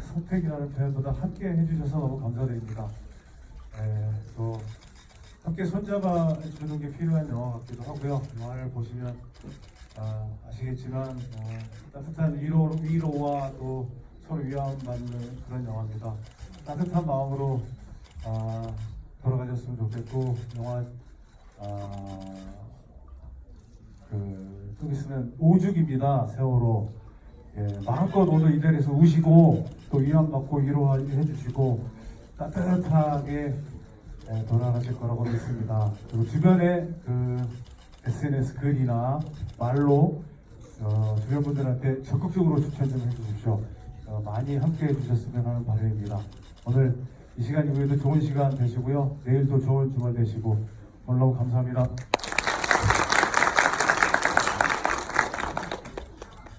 스펙이라는 표현보다 함께 해주셔서 너무 감사드립니다. 예, 또 함께 손잡아 주는 게 필요한 영화 같기도 하고요. 영화를 보시면 아, 아시겠지만 어, 따뜻한 위로, 위로와 또 서로 위안받는 그런 영화입니다. 따뜻한 마음으로 아, 돌아가셨으면 좋겠고 영화 아, 그좀 있으면 오죽입니다 세월호 예, 마음껏 오늘 이 자리에서 우시고 또 위안받고 위로해 주시고 따뜻하게 예, 돌아가실 거라고 믿습니다. 그리고 주변에 그 SNS 글이나 말로 어, 주변 분들한테 적극적으로 추천 좀 해주십시오. 어, 많이 함께 해주셨으면 하는 바람입니다. 오늘 이 시간 이후에도 좋은 시간 되시고요. 내일도 좋은 주말 되시고 오늘 너무 감사합니다.